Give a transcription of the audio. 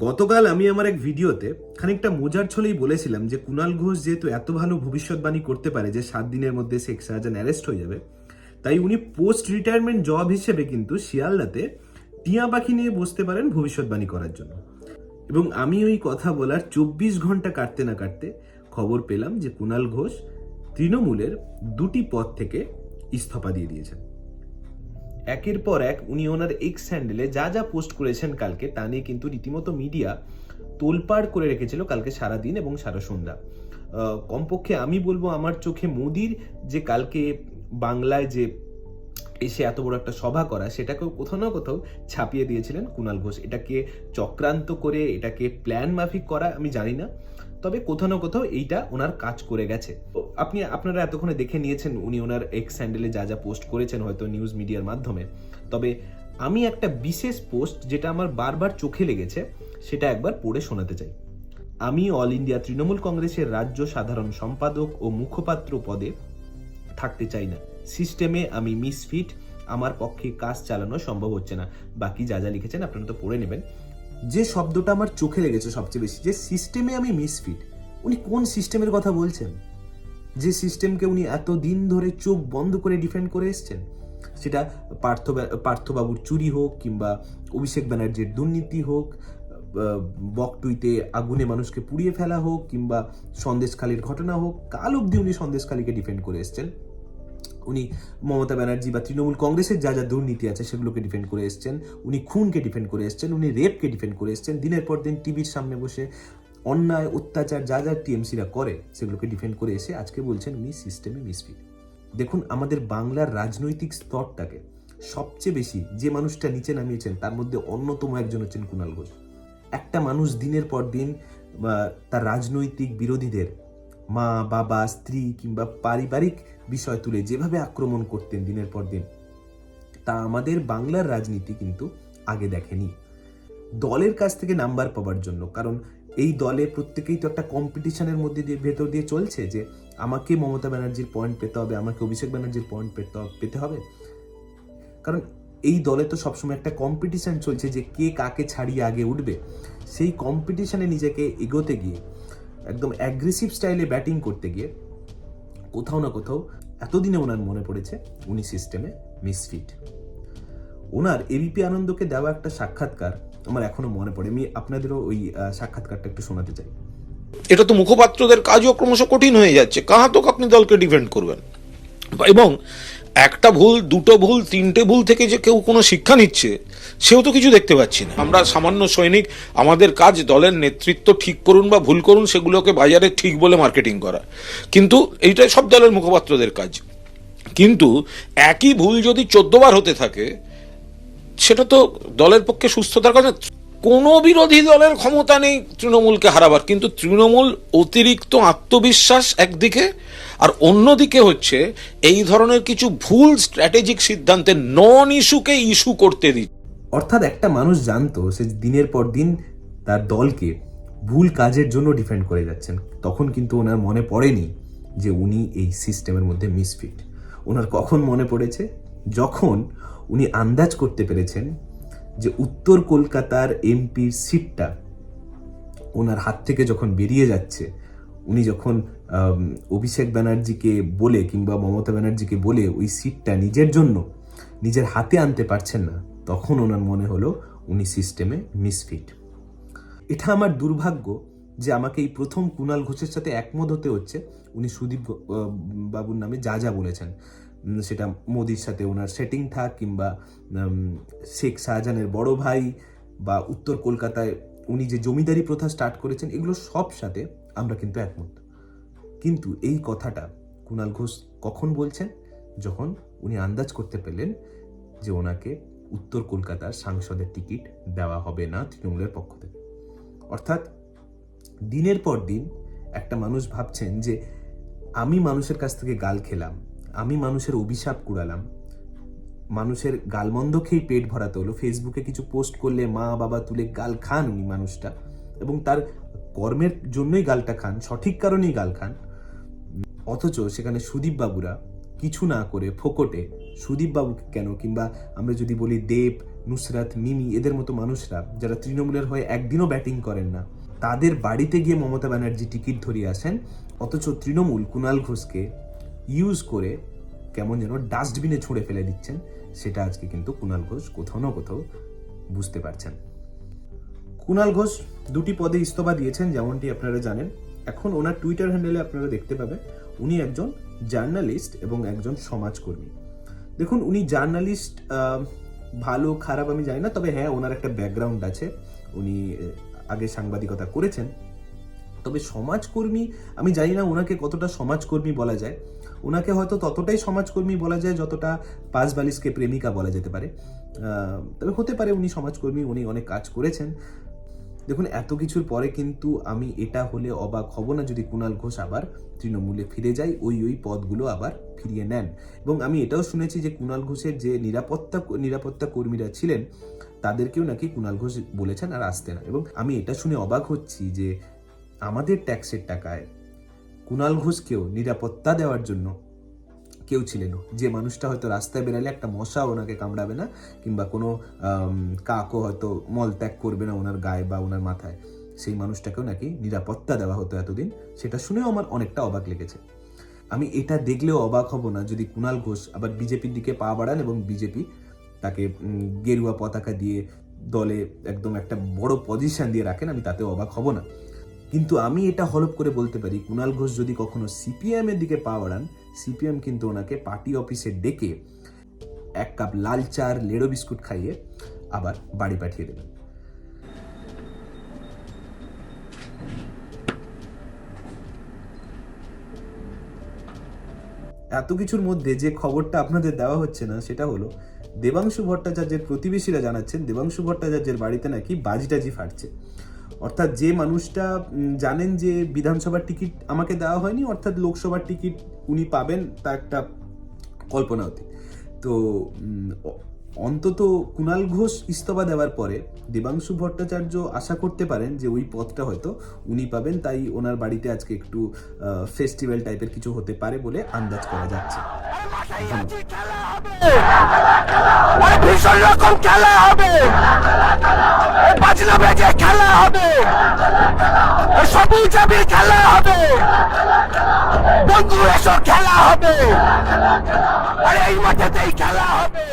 গতকাল আমি আমার এক ভিডিওতে খানিকটা মজার ছলেই বলেছিলাম যে কুণাল ঘোষ যেহেতু এত ভালো ভবিষ্যৎবাণী করতে পারে যে সাত দিনের মধ্যে শেখ শাহজাহান অ্যারেস্ট হয়ে যাবে, তাই উনি পোস্ট রিটায়ারমেন্ট জব হিসেবে কিন্তু শিয়ালদাতে টিয়া পাখি নিয়ে বসতে পারেন ভবিষ্যৎবাণী করার জন্য। এবং আমি ওই কথা বলার চব্বিশ ঘণ্টা কাটতে না কাটতে খবর পেলাম যে কুণাল ঘোষ তৃণমূলের দুটি পদ থেকে ইস্তফা দিয়ে দিয়েছেন। একের পর এক উনি ওনার এক্স হ্যান্ডেলে যা যা পোস্ট করেছেন কালকে, তা নিয়ে কিন্তু রীতিমতো মিডিয়া তোলপাড় করে রেখেছিল কালকে সারা দিন এবং সারা সন্ধ্যা। কমপক্ষে আমি বলব আমার চোখে মোদির যে কালকে বাংলায় যে এসে এত বড় একটা সভা করা, সেটাকেও কোথাও না কোথাও ছাপিয়ে দিয়েছিলেন কুণাল ঘোষ। এটাকে চক্রান্ত করে, এটাকে প্ল্যান মাফিক করা আমি জানি না। তবে কোথাও না কোথাও এইটা ওনার কাজ করে গেছে। আপনি, আপনারা এতক্ষণে দেখে নিয়েছেন উনি ওনার এক্স স্যান্ডেলে যা যা পোস্ট করেছেন হয়তো নিউজ মিডিয়ার মাধ্যমে। তবে আমি একটা বিশেষ পোস্ট যেটা আমার বারবার চোখে লেগেছে, সেটা একবার পড়ে শোনাতে চাই। আমি অল ইন্ডিয়া তৃণমূল কংগ্রেসের রাজ্য সাধারণ সম্পাদক ও মুখপাত্র পদে থাকতে চাই না। সিস্টেমে আমি মিসফিট আমার পক্ষে কাজ চালানো সম্ভব হচ্ছে না। বাকি যা যা লিখেছেন আপনারা তো পড়ে নেবেন। যে শব্দটা আমার চোখে লেগেছে সবচেয়ে বেশি, যে সিস্টেমে আমি মিসফিট উনি কোন সিস্টেমের কথা বলছেন? যে সিস্টেমকে উনি এত দিন ধরে চোখ বন্ধ করে ডিফেন্ড করে এসছেন? সেটা পার্থ পার্থবাবুর চুরি হোক কিংবা অভিষেক ব্যানার্জির দুর্নীতি হোক বকটুইতে আগুনে মানুষকে পুড়িয়ে ফেলা হোক কিংবা সন্দেশখালীর ঘটনা হোক, কাল অবধি উনি সন্দেশখালীকে ডিফেন্ড করে এসছেন। উনি মমতা ব্যানার্জি বা তৃণমূল কংগ্রেসের যা যা দুর্নীতি আছে সেগুলোকে ডিফেন্ড করে এসছেন, উনি খুনকে ডিফেন্ড করে এসছেন, উনি রেপকে ডিফেন্ড করে এসছেন, দিনের পর দিন টিভির সামনে বসে অন্যায়, অত্যাচার যা যা টিএমসিরা করে সেগুলোকে ডিফেন্ড করে এসে আজকে বলছেন উনি সিস্টেমে মিসফিট দেখুন, আমাদের বাংলার রাজনৈতিক স্তরটাকে সবচেয়ে বেশি যে মানুষটা নিচে নামিয়েছেন তার মধ্যে অন্যতম একজন হচ্ছেন কুণাল ঘোষ। একটা মানুষ দিনের পর দিন তার রাজনৈতিক বিরোধীদের মা, বাবা, স্ত্রী কিংবা পারিবারিক বিষয় তুলে যেভাবে আক্রমণ করতেন দিনের পর দিন, তা আমাদের বাংলার রাজনীতি কিন্তু আগে দেখেনি। দলের কাছ থেকে নাম্বার পাওয়ার জন্য, কারণ এই দলে প্রত্যেকেই তো একটা কম্পিটিশনের মধ্যে দিয়ে, ভেতর দিয়ে চলছে যে আমাকে মমতা ব্যানার্জির পয়েন্ট পেতে হবে, আমাকে অভিষেক ব্যানার্জির পয়েন্ট পেতে পেতে হবে। কারণ এই দলে তো সবসময় একটা কম্পিটিশন চলছে যে কে কাকে ছাড়িয়ে আগে উঠবে। সেই কম্পিটিশানে নিজেকে এগোতে গিয়ে, একদম অ্যাগ্রেসিভ স্টাইলে ব্যাটিং করতে গিয়ে কোথাও না কোথাও এতদিনে ওনার মনে পড়েছে উনি সিস্টেমে মিসফিট ওনার এবিপি আনন্দকে দেওয়া একটা সাক্ষাৎকার আমার এখনও মনে পড়ে। আমি আপনাদেরও ওই সাক্ষাৎকারটা একটু শোনাতে চাই। এটা তো মুখপাত্রদের কাজও ক্রমশ কঠিন হয়ে যাচ্ছে। কাহাতক আপনি দলকে ডিফেন্ড করবেন? এবং একটা ভুল, দুটো ভুল, তিনটে ভুল থেকে যে কেউ কোনো শিক্ষা নিচ্ছে, সেও তো কিছু দেখতে পাচ্ছি না। আমরা সামান্য সৈনিক, আমাদের কাজ দলের নেতৃত্ব ঠিক করুন বা ভুল করুন, সেগুলোকে বাজারে ঠিক বলে মার্কেটিং করা। কিন্তু এইটাই সব দলের মুখপাত্রদের কাজ। কিন্তু একই ভুল যদি চোদ্দবার হতে থাকে, সেটা তো দলের পক্ষে সুস্থতার কথা। কোনো বিরোধী দলের ক্ষমতা নেই তৃণমূলকে হারাবার। কিন্তু তৃণমূল অতিরিক্ত আত্মবিশ্বাস একদিকে আর অন্যদিকে হচ্ছে, এই ধরনের কিছু ভুল স্ট্র্যাটেজিক সিদ্ধান্তে নন ইস্যুকে ইস্যু করতে দিচ্ছে। অর্থাৎ একটা মানুষ জানতো, সে দিনের পর দিন তার দলকে ভুল কাজের জন্য ডিফেন্ড করে যাচ্ছেন। তখন কিন্তু ওনার মনে পড়েনি যে উনি এই সিস্টেমের মধ্যে মিসফিট ওনার কখন মনে পড়েছে? যখন উনি আন্দাজ করতে পেরেছেন যে উত্তর কলকাতার এমপির সিটটা ওনার হাত থেকে যখন বেরিয়ে যাচ্ছে উনি যখন অভিষেক ব্যানার্জিকে বলে কিংবা মমতা ব্যানার্জিকে বলে ওই সিটটা নিজের জন্য নিজের হাতে আনতে পারছেন না, তখন ওনার মনে হলো উনি সিস্টেমে মিসফিট এটা আমার দুর্ভাগ্য যে আমাকে এই প্রথম কুণাল ঘোষের সাথে একমত হতে হচ্ছে। উনি সুদীপ বাবুর নামে যা যা বলেছেন। সেটা মোদির সাথে ওনার সেটিং থাক কিংবা শেখ শাহজাহানের বড় ভাই বা উত্তর কলকাতায় উনি যে জমিদারি প্রথা স্টার্ট করেছেন, এগুলো সব সাথে আমরা কিন্তু একমত। কিন্তু এই কথাটা কুণাল ঘোষ কখন বলছেন? যখন উনি আন্দাজ করতে পেলেন যে ওনাকে উত্তর কলকাতার সাংসদের টিকিট দেওয়া হবে না তৃণমূলের পক্ষ থেকে। অর্থাৎ দিনের পর দিন একটা মানুষ ভাবছেন যে, আমি মানুষের কাছ থেকে গাল খেলাম, আমি মানুষের অভিশাপ কুড়ালাম, মানুষের গালমন্দ খেয়ে পেট ভরাতে হলো, ফেসবুকে কিছু পোস্ট করলে মা বাবা তুলে গাল খান উনি মানুষটা। এবং তার কর্মের জন্যই গালটা খান, সঠিক কারণেই গাল খান। অথচ সেখানে সুদীপ বাবুরা কিছু না করে ফোকটে। সুদীপ বাবুকে কেন? কিংবা আমরা যদি বলি দেব, নুসরাত, মিমি, এদের মতো মানুষরা যারা তৃণমূলের হয়ে একদিনও ব্যাটিং করেন না, তাদের বাড়িতে গিয়ে মমতা ব্যানার্জি টিকিট ধরিয়ে আসেন। অথচ তৃণমূল কুণাল ঘোষকে ইউজ করে কেমন যেন ডাস্টবিনে ছুঁড়ে ফেলে দিচ্ছেন, সেটা আজকে কিন্তু কুণাল ঘোষ কোথাও না কোথাও বুঝতে পারছেন। কুণাল ঘোষ দুটি পদে ইস্তফা দিয়েছেন, যেমনটি আপনারা জানেন। এখন ওনার টুইটার হ্যান্ডেলে আপনারা দেখতে পাবেন, উনি একজন জার্নালিস্ট এবং একজন সমাজকর্মী। দেখুন, উনি জার্নালিস্ট ভালো, খারাপ আমি জানি না, তবে হ্যাঁ ওনার একটা ব্যাকগ্রাউন্ড আছে। উনি আগে সাংবাদিকতা করেছেন। তবে সমাজকর্মী, আমি জানি না ওনাকে কতটা সমাজকর্মী বলা যায়। ওনাকে হয়তো ততটাই সমাজকর্মী বলা যায় যতটা পাঁচ বালিশকে প্রেমিকা বলা যেতে পারে। তবে হতে পারে উনি সমাজকর্মী, উনি অনেক কাজ করেছেন। দেখুন, এত কিছুর পরে কিন্তু আমি এটা হলে অবাক হব না যদি কুণাল ঘোষ আবার তৃণমূলে ফিরে যায়, ওই ওই পদগুলো আবার ফিরিয়ে নেন। এবং আমি এটাও শুনেছি যে কুণাল ঘোষের যে নিরাপত্তা নিরাপত্তা কর্মীরা ছিলেন, তাদেরকেও নাকি কুণাল ঘোষ বলেছেন আর আসতে না। এবং আমি এটা শুনে অবাক হচ্ছি যে আমাদের ট্যাক্সের টাকায় কুণাল ঘোষকেও নিরাপত্তা দেওয়ার জন্য কেউ ছিলেন যে মানুষটা হয়তো রাস্তায় বেরালে একটা মশা ওনাকে কামড়াবে না, কিংবা কোনো কাকও হয়তো মল ত্যাগ করবে না ওনার গায়ে বা ওনার মাথায়। সেই মানুষটাকেও নাকি নিরাপত্তা দেওয়া হতো এতদিন। সেটা শুনেও আমার অনেকটা অবাক লেগেছে। আমি এটা দেখলেও অবাক হব না যদি কুণাল ঘোষ আবার বিজেপির দিকে পা বাড়ান এবং বিজেপি তাকে গেরুয়া পতাকা দিয়ে দলে একদম একটা বড় পজিশন দিয়ে রাখেন, আমি তাতেও অবাক হব না। কিন্তু আমি এটা হলপ করে বলতে পারি কুণাল ঘোষ যদি কখনো সিপিএম এর দিকে পা বাড়ান সিপিএম কিন্তু ওনাকে পার্টি অফিসে ডেকে এক কাপ লাল চার, লেড়ো বিস্কুট খাইয়ে আবার বাড়ি পাঠিয়ে দেবেন। এত কিছুর মধ্যে যে খবরটা আপনাদের দেওয়া হচ্ছে না, সেটা হলো দেবাংশু ভট্টাচার্যের প্রতিবেশীরা জানাচ্ছেন, দেবাংশু ভট্টাচার্যের বাড়িতে নাকি বাজিটাজি ফাটছে। অর্থাৎ যে মানুষটা জানেন যে বিধানসভার টিকিট আমাকে দেওয়া হয়নি, অর্থাৎ লোকসভার টিকিট উনি পাবেন, তা একটা কল্পনা অতীত। তো অন্তত কুণাল ঘোষ ইস্তফা দেওয়ার পরে দেবাংশু ভট্টাচার্য আশা করতে পারেন যে ওই পদটা হয়তো উনি পাবেন, তাই ওনার বাড়িতে আজকে একটু ফেস্টিভ্যাল টাইপের কিছু হতে পারে বলে আন্দাজ করা যাচ্ছে। ভীষণ রকম খেলা হবে। বাজনা বেজে খেলা হবে। সবুজ জাবির খেলা হবে। বন্ধু এসব খেলা হবে। আরে, এই মাঠেতেই খেলা হবে।